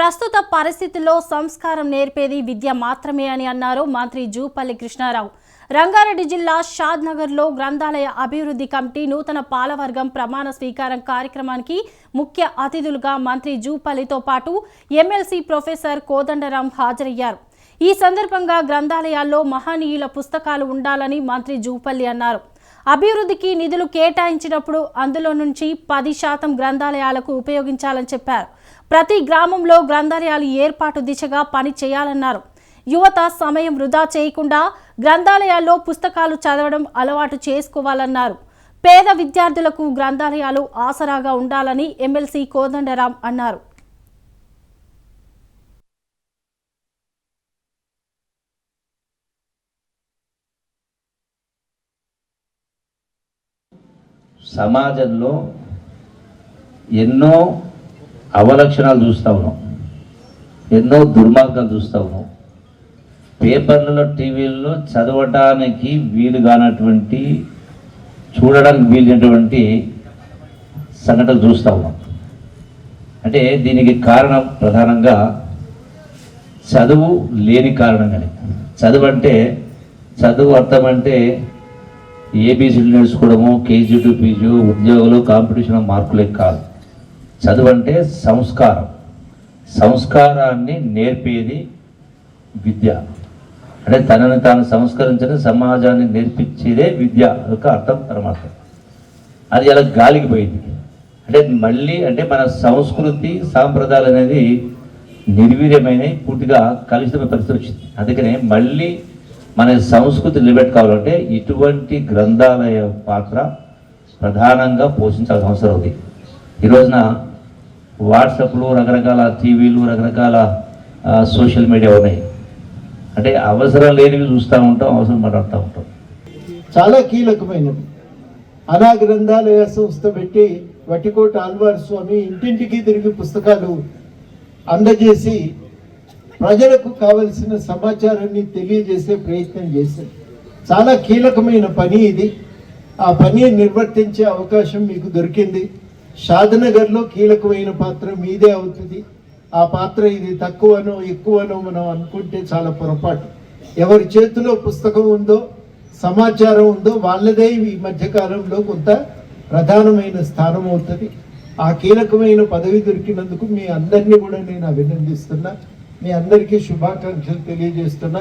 ప్రస్తుత పరిస్థితుల్లో సంస్కారం నేర్పేది విద్య మాత్రమే అని అన్నారు మంత్రి జూపల్లి కృష్ణారావు. రంగారెడ్డి జిల్లా షాద్ నగర్లో గ్రంథాలయ అభివృద్ధి కమిటీ నూతన పాలవర్గం ప్రమాణ స్వీకారం కార్యక్రమానికి ముఖ్య అతిథులుగా మంత్రి జూపల్లితో పాటు ఎమ్మెల్సీ ప్రొఫెసర్ కోదండరాం హాజరయ్యారు. ఈ సందర్భంగా గ్రంథాలయాల్లో మహనీయుల పుస్తకాలు ఉండాలని మంత్రి జూపల్లి అన్నారు. అభివృద్ధికి నిధులు కేటాయించినప్పుడు అందులో నుంచి పది శాతం గ్రంథాలయాలకు ఉపయోగించాలని చెప్పారు. ప్రతి గ్రామంలో గ్రంథాలయాలు ఏర్పాటు దిశగా పని చేయాలన్నారు. యువత సమయం వృధా చేయకుండా గ్రంథాలయాల్లో పుస్తకాలు చదవడం అలవాటు చేసుకోవాలన్నారు. పేద విద్యార్థులకు గ్రంథాలయాలు ఆసరాగా ఉండాలని ఎమ్మెల్సీ కోదండరాం అన్నారు. సమాజంలో ఎన్నో అవలక్షణాలు చూస్తూ ఉన్నాం. ఎన్నో దుర్మార్గాలు చూస్తూ ఉన్నాం. పేపర్లలో టీవీల్లో చదవటానికి వీలు కానటువంటి చూడడానికి వీలైనటువంటి సంఘటనలు చూస్తూ ఉన్నాం. అంటే దీనికి కారణం ప్రధానంగా చదువు లేని కారణంగానే. చదువు అంటే చదువు అర్థం అంటే ఏబీసీలు నేర్చుకోవడము కేజీ టు పీజీ ఉద్యోగులు కాంపిటీషన్ మార్కులే కాదు. చదువు అంటే సంస్కారం. సంస్కారాన్ని నేర్పేది విద్య. అంటే తనని తాను సంస్కరించడం సమాజాన్ని నేర్పించేదే విద్య. యొక్క అర్థం పరమార్థం. అది అలా గాలికి పోయింది. అంటే మళ్ళీ అంటే మన సంస్కృతి సాంప్రదాయాలు అనేది నిర్వీర్యమైన పూర్తిగా కలుషితమైన పరిస్థితి వచ్చింది. అందుకనే మళ్ళీ మన సంస్కృతి నిలబెట్టుకోవాలంటే ఇటువంటి గ్రంథాలయ పాత్ర ప్రధానంగా పోషించాల్సిన అవసరం ఉంది. ఈరోజున వాట్సాప్లు రకరకాల టీవీలు రకరకాల సోషల్ మీడియా ఉన్నాయి. అంటే అవసరం లేనివి చూస్తూ ఉంటాం అవసరం మాట్లాడుతూ ఉంటాం. చాలా కీలకమైనది. అనా గ్రంథాలయ సంస్థ పెట్టి వటికోట ఆల్వార్ స్వామి ఇంటింటికి తిరిగి పుస్తకాలు అందజేసి ప్రజలకు కావలసిన సమాచారాన్ని తెలియజేసే ప్రయత్నం చేశారు. చాలా కీలకమైన పని ఇది. ఆ పని నిర్వర్తించే అవకాశం మీకు దొరికింది. షాద్నగర్లో కీలకమైన పాత్ర మీదే అవుతుంది. ఆ పాత్ర ఇది తక్కువనో ఎక్కువనో మనం అనుకుంటే చాలా పొరపాటు. ఎవరి చేతిలో పుస్తకం ఉందో సమాచారం ఉందో వాళ్ళదే ఈ మధ్యకాలంలో కొంత ప్రధానమైన స్థానం అవుతుంది. ఆ కీలకమైన పదవి దొరికినందుకు మీ అందరినీ కూడా నేను అభినందిస్తున్నా. మీ అందరికీ శుభాకాంక్షలు తెలియజేస్తున్నా.